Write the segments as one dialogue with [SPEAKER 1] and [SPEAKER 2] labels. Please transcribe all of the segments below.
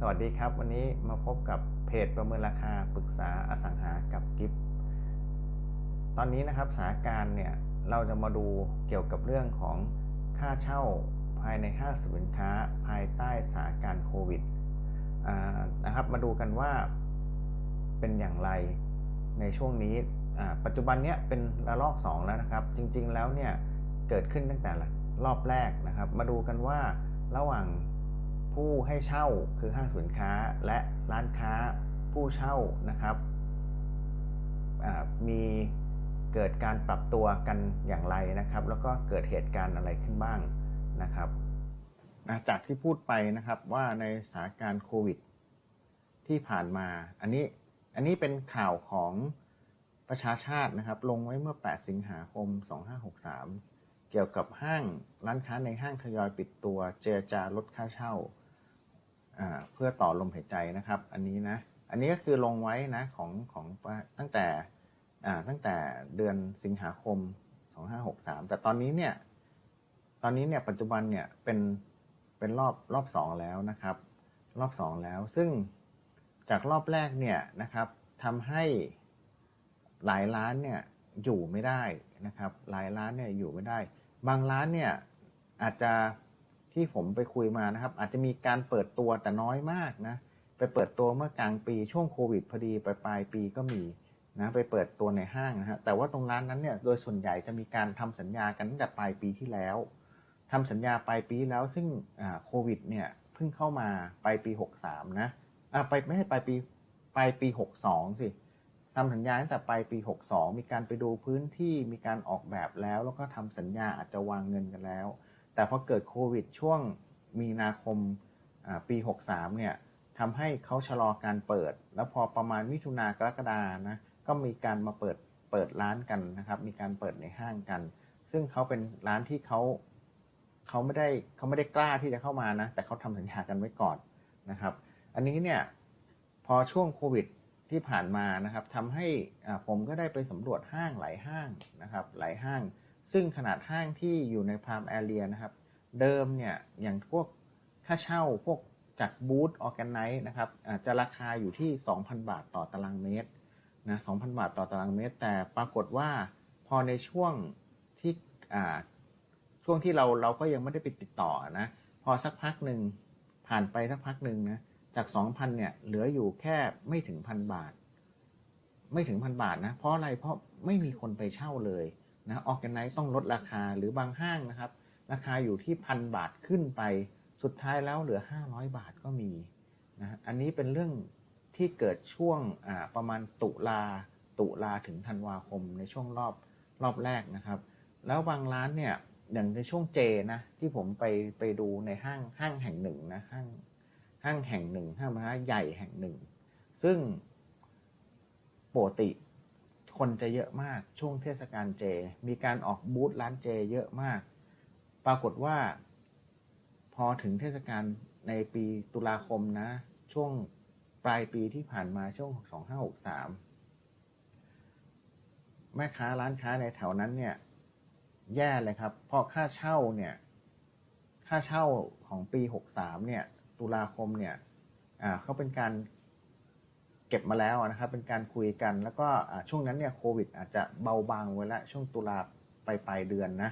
[SPEAKER 1] สวัสดีครับ วันนี้มาพบกับเพจประเมินราคาปรึกษาอสังหากับกิฟตอนนี้นะครับสถานการณ์เนี่ยเราจะมาดูเกี่ยวกับเรื่องของค่าเช่าภายในห้างสรรพสินค้าภายใต้สถานการณ์โควิดนะครับมาดูกันว่าเป็นอย่างไรในช่วงนี้ปัจจุบันเนี้ยเป็นระลอก 2 แล้วนะครับ จริงๆแล้วเนี่ยเกิดขึ้นตั้งแต่รอบแรกนะครับ มาดูกันว่าระหว่าง ผู้ให้เช่าคือห้างสินค้าและร้านค้าผู้เช่านะครับมีเกิดการปรับตัวกันอย่างไรนะครับ แล้วก็เกิดเหตุการณ์อะไรขึ้นบ้างนะครับจากที่พูดไปนะครับว่าในสถานการณ์โควิด ที่ผ่านมา อันนี้อันนี้เป็นข่าวของประชาชาตินะครับ ลงไว้เมื่อ 8 สิงหาคม 2563 เกี่ยวกับห้างร้านค้าในห้างทยอยปิดตัว เจรจาลดค่าเช่า เพื่อต่อลมหายใจนะครับ อันนี้นะ อันนี้ก็คือลงไว้นะของของตั้งแต่ตั้งแต่เดือนสิงหาคม 2563 แต่ตอนนี้เนี่ย ตอนนี้เนี่ยปัจจุบันเนี่ยเป็นเป็นรอบรอบสองแล้วนะครับ รอบสองแล้ว ซึ่งจากรอบแรกเนี่ยนะครับทำให้หลายร้านเนี่ยอยู่ไม่ได้นะครับ หลายร้านเนี่ยอยู่ไม่ได้ บางร้านเนี่ยอาจจะ ที่ผมไปคุยมานะครับ อาจจะมีการเปิดตัวแต่น้อยมากนะ ไปเปิดตัวเมื่อกลางปีช่วงโควิดพอดีไปปลายปีก็มีนะไปเปิดตัวในห้างนะฮะแต่ว่าตรงร้านนั้นเนี่ยโดยส่วนใหญ่จะมีการทำสัญญากันตั้งแต่ปลายปีที่แล้วทำสัญญาปลายปีแล้วซึ่งโควิดเนี่ยเพิ่งเข้ามาปลายปี 63 นะอ่าไปไม่ใช่ปลายปีปลายปี 62 สิทำสัญญาตั้งแต่ปลายปี 62 มีการไปดูพื้นที่มีการออกแบบแล้ว แล้วก็ทำสัญญาอาจจะวางเงินกันแล้ว แต่พอเกิดโควิดช่วงมีนาคมปี 63 เนี่ยทำให้เขาชะลอการเปิด แล้วพอประมาณมิถุนากรกฎานะก็มีการมาเปิดเปิดร้านกันนะครับ มีการเปิดในห้างกัน ซึ่งเขาเป็นร้านที่เขาเขาไม่ได้เขาไม่ได้กล้าที่จะเข้ามานะ แต่เขาทำสัญญากันไว้ก่อนนะครับ อันนี้เนี่ยพอช่วงโควิดที่ผ่านมานะครับทำให้ผมก็ได้ไปสำรวจห้างหลายห้างนะครับ หลายห้าง ซึ่งขนาดห้างที่อยู่ในพรามแอเรียนะครับ เดิมเนี่ยอย่างพวกค่าเช่าพวกจากบูธออแกนไนนะครับจะราคาอยู่ที่ 2,000 บาทต่อตารางเมตรนะ2,000 บาทต่อตารางเมตร แต่ปรากฏว่าพอในช่วงที่ช่วงที่เราเราก็ยังไม่ได้ไปติดต่อนะพอสักพักหนึ่งผ่านไปสักพักหนึ่งนะจาก 2,000เนี่ยเหลืออยู่แค่ไม่ถึงพันบาท ไม่ถึงพันบาทนะเพราะอะไรเพราะไม่มีคนไปเช่าเลย นะออแกไนต้องลดราคาหรือบางห้างนะครับ ราคาอยู่ที่พันบาทขึ้นไป สุดท้ายแล้วเหลือ 500 บาทก็มีนะอันนี้เป็นเรื่องที่เกิดช่วงประมาณตุลาตุลาถึงธันวาคมในช่วงรอบรอบแรกนะครับ แล้วบางร้านเนี่ยอย่างในช่วงเจนะที่ผมไปไปดูในห้างห้างแห่งหนึ่งนะห้างห้างแห่งหนึ่งห้างร้านใหญ่แห่งหนึ่ง ซึ่งปกติ คนจะเยอะมากช่วงเทศกาลเจ มีการออกบูธร้านเจ เยอะมาก ปรากฏว่า พอถึงเทศกาลในปีตุลาคมนะ ช่วงปลายปีที่ผ่านมาช่วง 2563 แม่ค้าร้านค้าในแถวนั้นเนี่ย แย่เลยครับ เพราะค่าเช่าเนี่ย ค่าเช่าของปี 63 เนี่ย ตุลาคมเนี่ย อ่าเขาเป็นการ เก็บมาแล้วนะครับเป็นการคุยกัน แล้วก็ช่วงนั้นเนี่ยโควิด อาจจะเบาบางไว้แล้วช่วงตุลาไปปลายเดือนนะ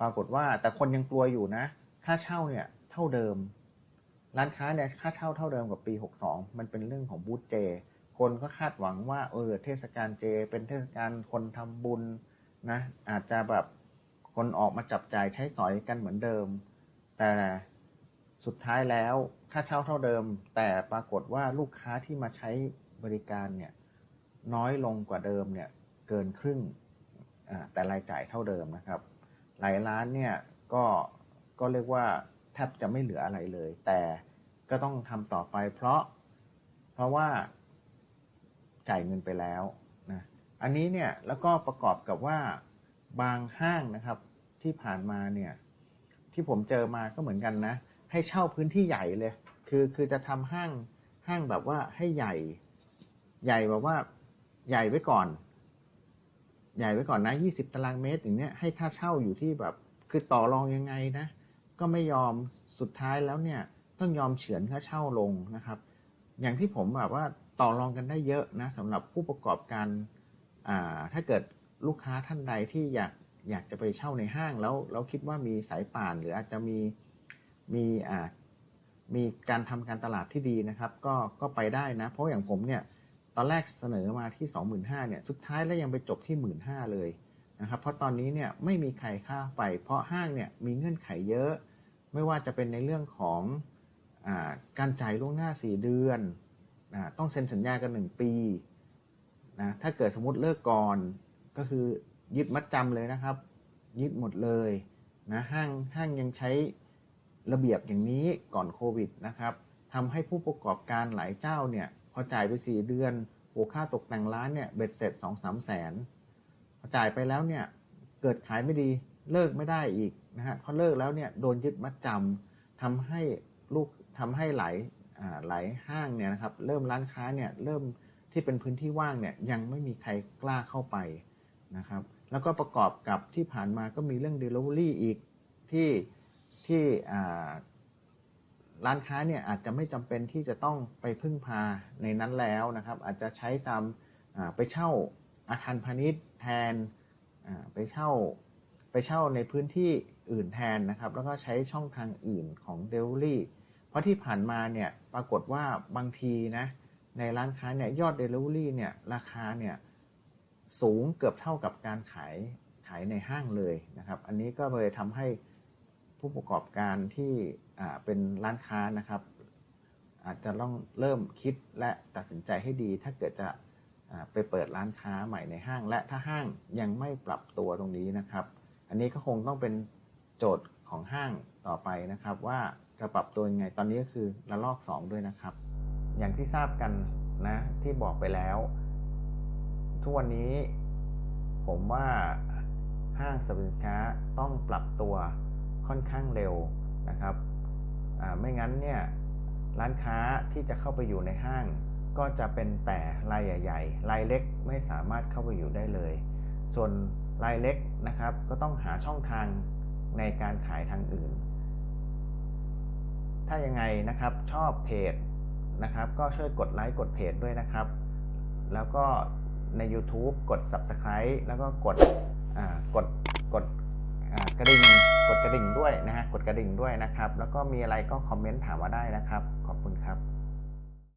[SPEAKER 1] ปรากฏว่าแต่คนยังกลัวอยู่นะ ค่าเช่าเนี่ยเท่าเดิม ร้านค้าเนี่ยค่าเช่าเท่าเดิมกับปี 62 มันเป็นเรื่องของบูธเจ คนก็คาดหวังว่าเออเทศกาลเจ เป็นเทศกาลคนทำบุญนะอาจจะแบบคนออกมาจับจ่ายใช้สอยกันเหมือนเดิม แต่ สุดท้ายแล้วค่าเช่าเท่าเดิม แต่ปรากฏว่าลูกค้าที่มาใช้บริการเนี่ยน้อยลงกว่าเดิมเนี่ยเกินครึ่งแต่รายจ่ายเท่าเดิมนะครับ หลายร้านเนี่ยก็ก็เรียกว่าแทบจะไม่เหลืออะไรเลย แต่ก็ต้องทำต่อไปเพราะ เพราะว่าจ่ายเงินไปแล้วนะอันนี้เนี่ยแล้วก็ประกอบกับว่าบางห้างนะครับที่ผ่านมาเนี่ยที่ผมเจอมาก็เหมือนกันนะ ให้เช่าพื้นที่ใหญ่เลย คือคือจะทำห้างห้างแบบว่าให้ใหญ่ ใหญ่แบบว่าใหญ่ไว้ก่อน ใหญ่ไว้ก่อนนะ20ตารางเมตรอย่างเนี้ยให้ค่าเช่าอยู่ที่แบบคือต่อรองยังไงนะ ก็ไม่ยอมสุดท้ายแล้วเนี่ยต้องยอมเฉือนค่าเช่าลงนะครับ อย่างที่ผมแบบว่าต่อรองกันได้เยอะนะสำหรับผู้ประกอบการอ่าถ้าเกิดลูกค้าท่านใดที่อยากอยากจะไปเช่าในห้างแล้วแล้วคิดว่ามีสายป่านหรืออาจจะมี มีอ่ามีการทำการตลาดที่ดีนะครับ ก็ก็ไปได้นะ เพราะอย่างผมเนี่ยตอนแรกเสนอมาที่ 25,000เนี่ยสุดท้ายแล้วยังไปจบที่ 15,000เลยนะครับเพราะตอนนี้เนี่ยไม่มีใครค่าไป เพราะห้างเนี่ยมีเงื่อนไขเยอะ ไม่ว่าจะเป็นในเรื่องของอาการจ่ายล่วงหน้า 4 เดือนอต้องเซ็นสัญญากัน 1 ปีนะถ้าเกิดสมมติเลิกก่อนก็คือยึดมัดจำเลยนะครับ ยึดหมดเลยนะห้างห้างยังใช้ ระเบียบอย่างนี้ก่อนโควิดนะครับทำให้ผู้ประกอบการหลายเจ้าเนี่ยพอจ่ายไป 4 เดือนโอ้ค่าตกแต่งร้านเนี่ยเบ็ดเสร็จ 2-3 แสนพอจ่ายไปแล้วเนี่ยเกิดขายไม่ดีเลิกไม่ได้อีกนะฮะพอเลิกแล้วเนี่ยโดนยึดมัดจำทำให้ลูกทำให้หลายหลายห้างเนี่ยนะครับเริ่มร้านค้าเนี่ยเริ่มที่เป็นพื้นที่ว่างเนี่ยยังไม่มีใครกล้าเข้าไปนะครับ แล้วก็ประกอบกับที่ผ่านมาก็มีเรื่อง Delivery อีกที่ ที่ร้านค้าเนี่ยอาจจะไม่จำเป็นที่จะต้องไปพึ่งพาในนั้นแล้วนะครับ อาจจะใช้ตามไปเช่าอาคารพาณิชย์แทนไปเช่าไปเช่าในพื้นที่อื่นแทนนะครับ แล้วก็ใช้ช่องทางอื่นของ d e l i v e r y เพราะที่ผ่านมาเนี่ยปรากฏว่าบางทีนะในร้านค้าเนี่ยยอด Delivery เนี่ยราคาเนี่ยสูงเกือบเท่ากับการขายขายในห้างเลยนะครับ อันนี้ก็เลยทำให้ ผู้ประกอบการที่เป็นร้านค้านะครับ อาจจะต้องเริ่มคิดและตัดสินใจให้ดี ถ้าเกิดจะไปเปิดร้านค้าใหม่ในห้าง และถ้าห้างยังไม่ปรับตัวตรงนี้นะครับ อันนี้ก็คงต้องเป็นโจทย์ของห้างต่อไปนะครับ ว่าจะปรับตัวยังไงตอนนี้ก็คือระลอก 2 ด้วยนะครับ อย่างที่ทราบกันนะที่บอกไปแล้ว ทุกวันนี้ผมว่าห้างสรรพสินค้าต้องปรับตัว ค่อนข้างเร็วนะครับไม่งั้นเนี่ยร้านค้าที่จะเข้าไปอยู่ในห้าง ก็จะเป็นแต่รายใหญ่ๆรายเล็กไม่สามารถเข้าไปอยู่ได้เลย ส่วนรายเล็กนะครับก็ต้องหาช่องทางในการขายทางอื่น ถ้ายังไงนะครับชอบเพจนะครับ ก็ช่วยกดไลค์กดเพจด้วยนะครับ แล้วก็ใน YouTube กด Subscribe แล้วก็กดกดกด กระดิ่งกดกระดิ่งด้วยนะฮะกดกระดิ่งด้วยนะครับ แล้วก็มีอะไรก็คอมเมนต์ถามมาได้นะครับ ขอบคุณครับ